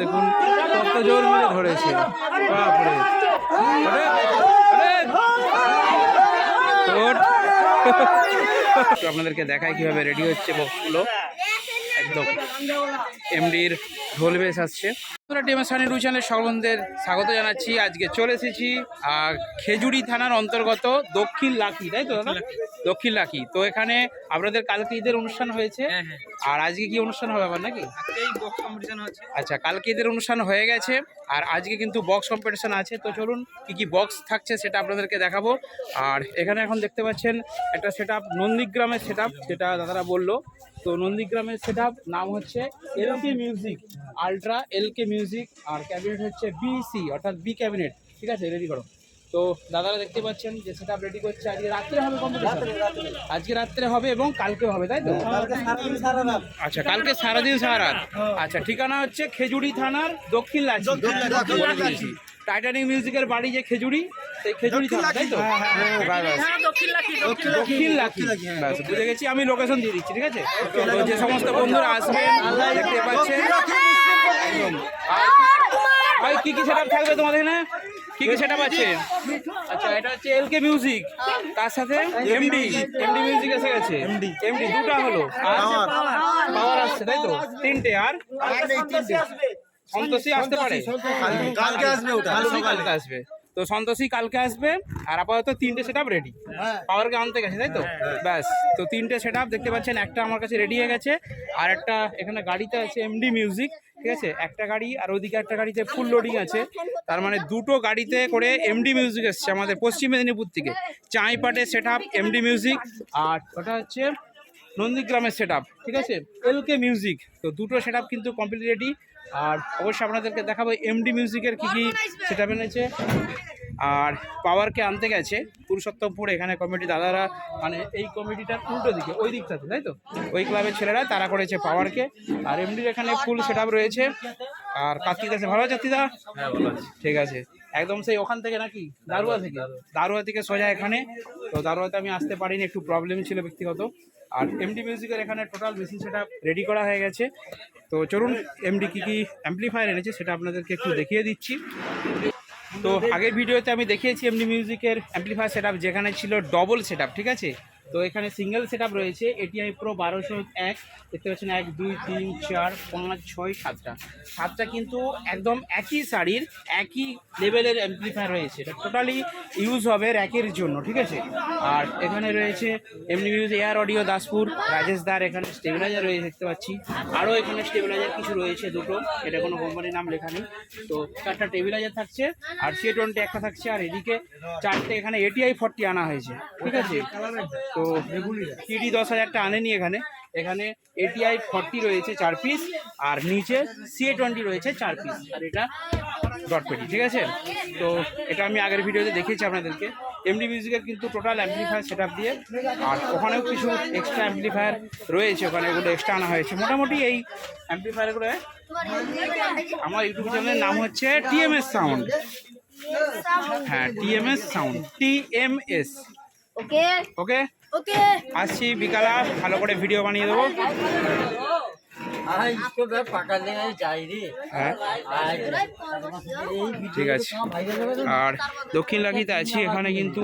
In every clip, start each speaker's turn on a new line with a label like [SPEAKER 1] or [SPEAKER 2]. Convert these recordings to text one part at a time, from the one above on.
[SPEAKER 1] দেখুন কত জোর মিলে ধরেছে। বাপরে। আপনাদেরকে দেখায় কীভাবে রেডি হচ্ছে বক্সগুলো। একদম। এমডির ঢোল বেশ আসছে। টিএমএস সানি টু চ্যানেল সকলদের স্বাগত জানাচ্ছি। আজকে চলে এসেছি খেজুরি থানার অন্তর্গত দক্ষিণ লাকি তাই তো দাদা? দক্ষিণ লাকি। তো এখানে আপনাদের কালকে ঈদের অনুষ্ঠান হয়েছে।
[SPEAKER 2] হ্যাঁ হ্যাঁ।
[SPEAKER 1] আর আজকে কি অনুষ্ঠান হবে আবার নাকি? আচ্ছা কালকে ঈদের অনুষ্ঠান হয়ে গেছে। আর আজকে কিন্তু বক্স কম্পিটিশন আছে। তো চলুন কি কি বক্স থাকছে সেটা আপনাদেরকে দেখাবো। আর এখানে এখন দেখতে পাচ্ছেন একটা সেট আপ নন্দীগ্রামের সেট আপ যেটা দাদারা বলল। তো নন্দীগ্রামের সেট আপ নাম হচ্ছে LK music ultra LK music আর ক্যাবিনেট হচ্ছে বিসি অর্থাৎ বি ক্যাবিনেট ঠিক আছে? রেডি করো। তো দাদারা দেখতে পাচ্ছেন যে সেটা রেডি করছে। আজকে রাত্রে হবে আজকে রাত্রে হবে এবং কালকে হবে তাই তো? আচ্ছা কালকে সারাদিন সারা রাত আচ্ছা ঠিকানা হচ্ছে খেজুরি থানার দক্ষিণ লাচি। টাইটানিক মিউজিকের বাড়ি যে খেজুরি সেই খেজুরি তাই তো? বাস, বাস। দক্ষিণ লাকি বুঝে গেছি আমি লোকেশন দিয়ে দিচ্ছি ঠিক আছে? তো যে সমস্ত বন্ধুরা আসবেন দেখতে পাচ্ছেন। একদম। ভাই কি কি সেটআপ থাকবে তোমাদের এখানে? কি কি সেটআপ আছে? আচ্ছা এটা হচ্ছে এলকে মিউজিক তার সাথে এমডি এমডি মিউজিক এসে গেছে। এমডি এমডি দুটো হলো। আর পাওয়ার আসছে তাই তো? তিনটে। আর সন্তোষী আসতে পারে।
[SPEAKER 3] কালকে আসবে ওটা।
[SPEAKER 1] সন্তোষী কালকে আসবে। তো সন্তোষী কালকে আসবে আর আপাতত তিনটে সেটআপ রেডি পাওয়ারকে আনতে গেছে তাই তো? ব্যাস। তো তিনটে সেটআপ দেখতে পাচ্ছেন একটা আমার কাছে রেডি হয়ে গেছে আর একটা এখানে গাড়িতে আছে এমডি মিউজিক ঠিক আছে? একটা গাড়ি আর ওইদিকে একটা গাড়িতে ফুল লোডিং আছে। তার মানে দুটো গাড়িতে করে এমডি মিউজিক এসছে আমাদের পশ্চিম মেদিনীপুর থেকে। চাঁইপাটের সেট আপ এমডি মিউজিক আর ওটা হচ্ছে নন্দীগ্রামের সেট ঠিক আছে? এলকে মিউজিক তো দুটো সেট কিন্তু কমপ্লিট রেডি আর অবশ্যই আপনাদেরকে দেখাবো এমডি মিউজিকের কী কী সেট আপ এনেছে। আর পাওয়ারকে আনতে গেছে পুরুষোত্তমপুর এখানে কমিটি দাদারা মানে এই কমিটিটার উল্টো দিকে ওই দিকটাতে তাই তো? ওই ক্লাবের ছেলেরা তারা করেছে পাওয়ারকে। আর এমডির এখানে ফুল সেট রয়েছে। আর কার্তিক আছে ভালো আছে কার্তিদা ঠিক আছে। একদম সেই ওখান থেকে নাকি? দারুয়া থেকে? দারুয়া থেকে। সোজা এখানে। তো দারুয়াতে আমি আসতে পারিনি একটু প্রবলেম ছিল ব্যক্তিগত। আর এমডি মিউজিকের এখানে টোটাল মেশিন সেটা রেডি করা হয়ে গেছে। তো চলুন এমডি কী কী অ্যাম্পলিফায়ার এনেছে সেটা আপনাদেরকে একটু দেখিয়ে দিচ্ছি। তো আগের ভিডিওতে আমি দেখিয়েছি এমনি মিউজিকের অ্যাম্পলিফায়ার সেট যেখানে ছিল ডবল সেট ঠিক আছে? তো এখানে সিঙ্গেল সেট রয়েছে এটিআই প্রো বারোশো এক, দেখতে পাচ্ছেন এক, দুই, তিন, চার, পাঁচ, ছয়, সাতটা। সাতটা কিন্তু একদম একই শাড়ির, একই লেভেলের অ্যাম্পলিফায়ার রয়েছে। এটা টোটালি ইউজ হবে র্যাকের জন্য, ঠিক আছে? আর এখানে রয়েছে এমনি muse air audio Daspur, Rajesh দার এখানে স্টেবিলাইজার রয়েছে, দেখতে পাচ্ছি। আরও এখানে স্টেবিলাইজার কিছু রয়েছে দুটো, এটা কোনো কোম্পানির নাম লেখা নেই। তো চারটা টেবিলাইজার থাকছে, আর সি টোয়েন্টি একটা থাকছে, আর এদিকে চারটে এখানে এটিআই ফর্টি আনা হয়েছে, ঠিক আছে? তো সিডি দশ হাজারটা আনেনি এখানে। এখানে এটিআই ফর্টি রয়েছে চার পিস আর নিচে সিএ টোয়েন্টি রয়েছে চার পিস আর এটা ডট পেটি ঠিক আছে? তো এটা আমি আগের ভিডিওতে দেখিয়েছি আপনাদেরকে। এমডি মিউজিকের কিন্তু টোটাল অ্যাম্পলিফায়ার সেট দিয়ে আর ওখানেও কিছু এক্সট্রা অ্যাম্পলিফায়ার রয়েছে ওখানে এগুলো এক্সট্রা আনা হয়েছে। মোটামুটি এই অ্যাম্পলিফায়ারগুলো আমার ইউটিউব চ্যানেলের নাম হচ্ছে টিএমএস সাউন্ড হ্যাঁ TMS sound TMS
[SPEAKER 4] okay
[SPEAKER 1] okay
[SPEAKER 4] okay.
[SPEAKER 1] আসছি বিকালে ভালো করে ভিডিও বানিয়ে দেবো। হ্যাঁ। ঠিক আছে। আর দক্ষিণ লাখিতে আছি এখানে কিন্তু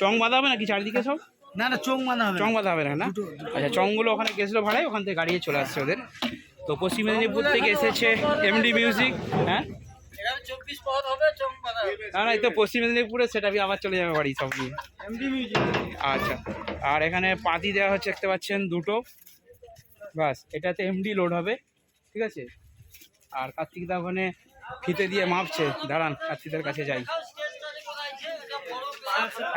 [SPEAKER 1] চং বাঁধা হবে নাকি চারিদিকে সব?
[SPEAKER 3] না না চং বাঁধা হবে
[SPEAKER 1] চং বাঁধা হবে না না? আচ্ছা চংগুলো ওখানে গেছিল ভাড়ায় ওখান থেকে গাড়িয়ে চলে আসছে ওদের। তো পশ্চিম মেদিনীপুর থেকে এসেছে এমডি মিউজিক হ্যাঁ? না না এই তো পশ্চিম মেদিনীপুরে সেটা আমি আবার চলে যাবে বাড়ি সব নিয়ে। আচ্ছা আর এখানে পাতি দেওয়া হচ্ছে দেখতে পাচ্ছেন দুটো। বাস এটাতে এমডি লোড হবে ঠিক আছে? আর কার্তিক দা ওখানে ফিতে দিয়ে মাপছে দাঁড়ান কার্তিকদার কাছে যাই।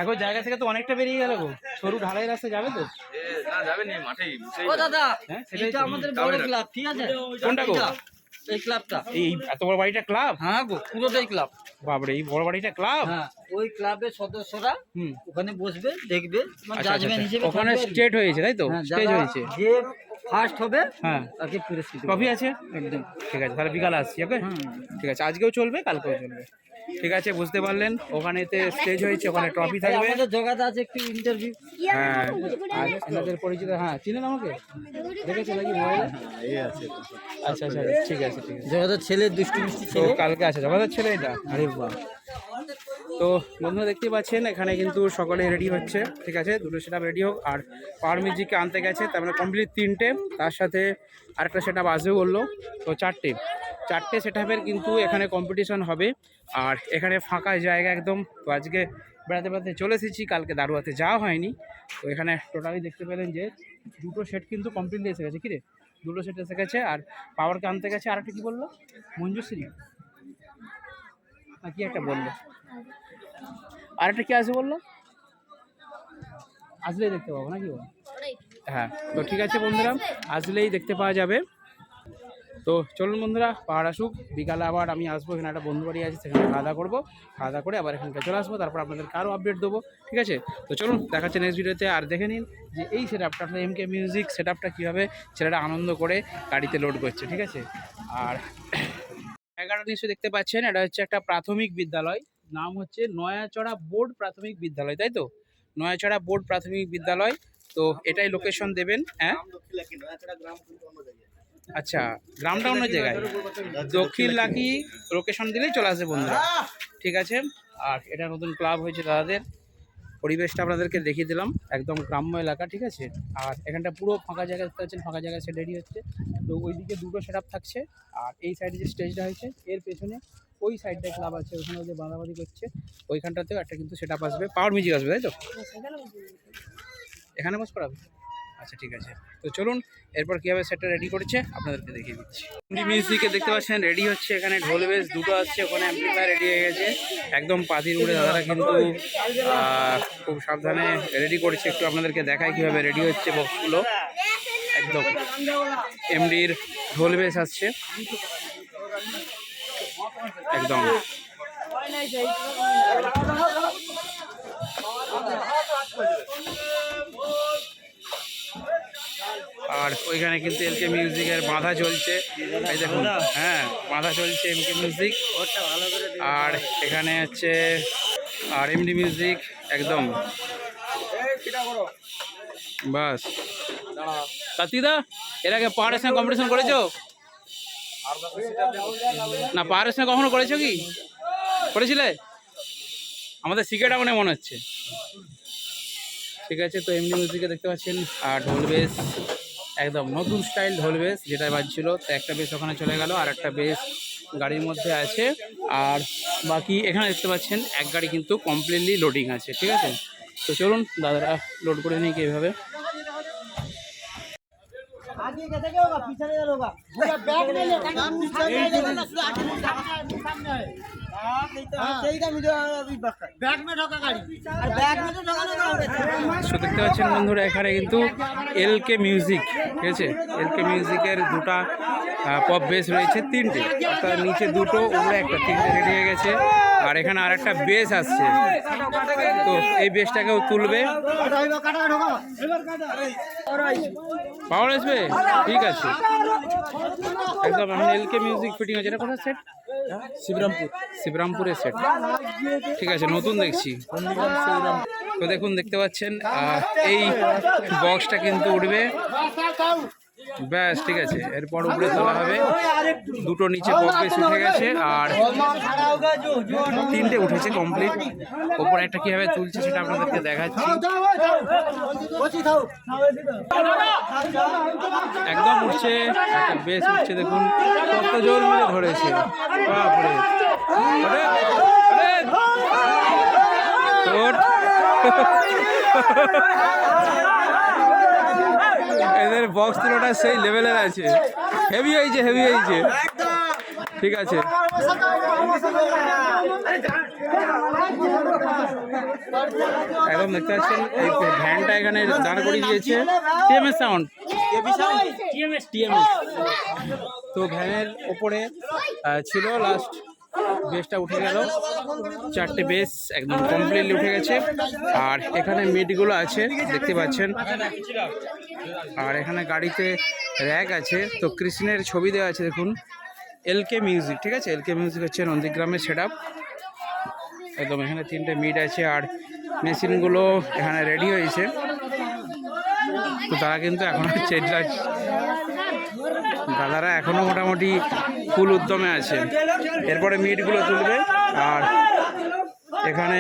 [SPEAKER 1] এখন জায়গা থেকে তো অনেকটা বেরিয়ে গেল গো। সরু ঢালাই রাস্তা যাবে তো?
[SPEAKER 3] ও দাদা
[SPEAKER 1] হ্যাঁ সেটাই
[SPEAKER 3] আমাদের বড় ক্লাব ঠিক আছে?
[SPEAKER 1] কোনটা গো?
[SPEAKER 3] এই ক্লাবটা
[SPEAKER 1] এই এত বড় বাড়িটা ক্লাব
[SPEAKER 3] হ্যাঁ গো পুরোটাই ক্লাব
[SPEAKER 1] বাবরে এই বড় বাড়িটা ক্লাব
[SPEAKER 3] হ্যাঁ ওই ক্লাবের সদস্যরা
[SPEAKER 1] হুম।
[SPEAKER 3] ওখানে বসবে দেখবে
[SPEAKER 1] আচ্ছা, আচ্ছা,
[SPEAKER 3] জাজমেন্ট
[SPEAKER 1] আচ্ছা।
[SPEAKER 3] হিসেবে
[SPEAKER 1] ওখানে স্টেট হয়েছে তাই তো?
[SPEAKER 3] হ্যাঁ,
[SPEAKER 1] স্টেজ হয়েছে।
[SPEAKER 3] যে ফার্স্ট হবে
[SPEAKER 1] হ্যাঁ।
[SPEAKER 3] তাকে পুরস্কৃত
[SPEAKER 1] কফি আছে?
[SPEAKER 3] একদম।
[SPEAKER 1] ঠিক আছে তাহলে বিকালে আসছি ওকে ঠিক আছে আজকেও চলবে কালকেও চলবে। ঠিক আছে বুঝতে পারলেন। ওখানেতে স্টেজ হয়েছে ওখানে ট্রফি থাকবে।
[SPEAKER 3] জগাতে আছে একটু ইন্টারভিউ
[SPEAKER 1] হ্যাঁ আর এনাদের পরিচিত হ্যাঁ চিনেন আমাকে? দেখেছেন নাকি মোবাইলে? আচ্ছা আচ্ছা ঠিক আছে ঠিক আছে।
[SPEAKER 3] জগাতের ছেলে দুষ্টু মিষ্টি
[SPEAKER 1] তো
[SPEAKER 3] ছেলে।
[SPEAKER 1] কালকে আছে জগতের ছেলে এটা? আরে বাহ। তো বন্ধুরা দেখতে পাচ্ছেন এখানে কিন্তু সকলে রেডি হচ্ছে ঠিক আছে? দুটো সেট রেডি হোক আর পাওয়ার মিউজিককে আনতে গেছে তার মানে কমপ্লিট তিনটে তার সাথে আরেকটা সেট আসবে বলল। তো চারটে। চারটে সেট কিন্তু এখানে কম্পিটিশন হবে। আর এখানে ফাঁকা জায়গা একদম। তো আজকে বেড়াতে বেড়াতে চলে এসেছি, কালকে দারুয়াতে যাওয়া হয়নি। তো এখানে টোটালি দেখতে পেলেন যে দুটো সেট কিন্তু কমপ্লিট এসে গেছে। কিরে দুটো সেট এসে গেছে আর পাওয়ারকে আনতে গেছে আরেকটা কী বলল? মঞ্জুশ্রী? না কি একটা বলল? আরেকটা কি আছে বলল? আসলেই দেখতে পাবো নাকি বল? হ্যাঁ তো ঠিক আছে বন্ধুরা, আসলেই দেখতে পাওয়া যাবে। তো চলুন বন্ধুরা, পাহাড় আসুক। বিকালে আবার আমি আসব, এখানে একটা বন্ধু বাড়ি আছে, সেখানে খাওয়া দাওয়া করব। খাওয়া দাওয়া করে আবার এখানকে চলে আসব, তারপর আপনাদেরকে আরও আপডেট দেবো, ঠিক আছে? তো চলুন, দেখাচ্ছে নেক্সট ভিডিওতে আর দেখে নিন যে এই সেট আপটা আপনার এম কে মিউজিক সেট আপটা কীভাবে ছেলেটা আনন্দ করে গাড়িতে লোড করছে, ঠিক আছে? আর জায়গাটা নিশ্চয়ই দেখতে পাচ্ছেন, এটা হচ্ছে একটা প্রাথমিক বিদ্যালয়। নাম হচ্ছে নয়াচড়া বোর্ড প্রাথমিক বিদ্যালয়, তাই তো? নয়াচড়া বোর্ড প্রাথমিক বিদ্যালয়, তো এটাই লোকেশন দেবেন হ্যাঁ? আচ্ছা গ্রামটা অন্য জায়গায়। দক্ষিণ লাকি লোকেশন দিলেই চলে আসবে বন্ধুরা। ঠিক আছে? আর এটা নতুন ক্লাব হয়েছে দাদাদের। পরিবেশটা আপনাদেরকে দেখিয়ে দিলাম। একদম গ্রাম্য এলাকা, ঠিক আছে? আর এখানটা পুরো ফাঁকা জায়গা দেখতে পাচ্ছেন, ফাঁকা জায়গায় সেট রেডি হচ্ছে। তো ওইদিকে দুটো সেট থাকছে। আর এই সাইডে যে স্টেজটা হয়েছে, এর পেছনে ওই সাইডটা ক্লাব আছে, ওখানে যে বাঁধাবাঁধি করছে, ওইখানটাতেও একটা কিন্তু সেট আসবে। পাওয়ার মিউজিক আসবে, তাই তো? এখানে বস করাবে আচ্ছা ঠিক আছে। তো চলুন, এরপর কীভাবে সেটটা রেডি করছে, আপনাদেরকে দেখিয়ে দিচ্ছি। মিউজিকে দেখতে পাচ্ছেন রেডি হচ্ছে এখানে, ঢোল বেস দুটো আসছে ওখানে অ্যাম্পলিফায়ার রেডি হয়ে গেছে। একদম পাতির উড়ে দাদারা কিন্তু খুব সাবধানে রেডি করছে। একটু আপনাদেরকে দেখায় কীভাবে রেডি হচ্ছে বক্সগুলো একদম। এমডির ঢোল বেস আসছে। একদম। আর ওইখানে কিন্তু এলকে মিউজিকের বাঁধা চলছে। এই দেখুন হ্যাঁ বাঁধা চলছে এমকে মিউজিক। আর এখানে হচ্ছে আর এমডি মিউজিক একদম। বাস। কাতিদা এর আগে পাহাড়ের সঙ্গে কম্পিটিশন করেছ? না পাহাড়ের সঙ্গে কখনো করেছ কি? করেছিলে? আমাদের সিক্রেট মনে মনে হচ্ছে। ঠিক আছে তো এমনি মিউজিকে দেখতে পাচ্ছেন। আর ঢোল বেস একদম নতুন স্টাইল ঢোল বেস যেটা বাজছিল। তো একটা বেস ওখানে চলে গেল আর একটা বেস গাড়ির মধ্যে আছে। আর বাকি এখানে দেখতে পাচ্ছেন এক গাড়ি কিন্তু কমপ্লিটলি লোডিং আছে ঠিক আছে? তো চলুন দাদারা লোড করে নিই কি এভাবে দেখতে পাচ্ছেন বন্ধুরা, এখানে কিন্তু এল কে মিউজিক ঠিক আছে? এল কে মিউজিকের দুটা পপ বেস রয়েছে, তিনটে। তার নিচে দুটো, উপরে একটা, তিনটে রেডি হয়ে গেছে। আর এখানে আর একটা বেস আসছে। তো এই বেসটাকেও তুলবে। পাওয়ার আসবে? ঠিক আছে। একদম, এখন এলকে মিউজিক ফিটিং হয়েছে এটা কোথায় সেট শিবরামপুর, শিবরামপুরের সেট ঠিক আছে, নতুন দেখছি। তো দেখুন, দেখতে পাচ্ছেন এই বক্সটা কিন্তু উঠবে। ব্যাস ঠিক আছে। এরপর উপরে তোলা হবে। দুটো নিচে বকবেস উঠে গেছে আর তিনটে উঠেছে কমপ্লিট ওপরে একটা কীভাবে তুলছে সেটা আপনাদেরকে দেখাচ্ছি। একদম উঠছে বেশ উঠছে দেখুন। কত জোর মিলে ধরেছে। বাপরে। তোর। এদের বক্স তুলোটা সেই লেভেলের আছে। হেভি হয়েছে হেভি হয়েছে। ঠিক আছে। একদম দেখতে পাচ্ছেন এই ভ্যানটা এখানে দাঁড় করিয়ে দিয়েছে। টিএমএস সাউন্ড টিএমএস টিএমএস তো ভ্যানের ওপরে ছিল লাস্ট বেসটা উঠে গেল। চারটে বেস একদম কমপ্লিটলি উঠে গেছে। আর এখানে মিটগুলো আছে, দেখতে পাচ্ছেন। আর এখানে গাড়িতে র্যাক আছে। তো কৃষ্ণের ছবি দেওয়া আছে, দেখুন। এলকে মিউজিক, ঠিক আছে? এলকে মিউজিক হচ্ছে নন্দীগ্রামের সেট একদম এখানে তিনটে মিট আছে, আর মেশিনগুলো এখানে রেডি হয়েছে। তো তারা কিন্তু এখনও চেষ্টা দাদারা এখনও মোটামুটি ফুল উদ্যমে আছে। এরপরে মিটগুলো তুলবে। আর এখানে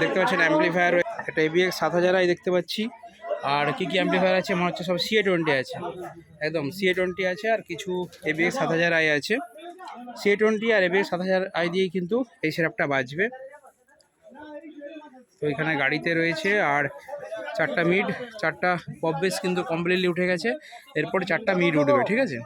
[SPEAKER 1] দেখতে পাচ্ছেন অ্যাম্পলিফায়ার একটা এবিএক্স সাত হাজার আই দেখতে পাচ্ছি। আর কি কি অ্যাম্পলিফায়ার আছে? মনে হচ্ছে সব সিএ টোয়েন্টি আছে। একদম সিএ টোয়েন্টি আছে আর কিছু এবিএক্স সাত হাজার আই আছে। সিএ টোয়েন্টি আর এবিএক্স সাত হাজার আই দিয়েই কিন্তু এই সেরাপটা বাজবে। তো এখানে গাড়িতে রয়েছে আর চারটা মিড চারটা পপ বেস কিন্তু কমপ্লিটলি উঠে গেছে। এরপরে চারটা মিড উঠবে, ঠিক আছে?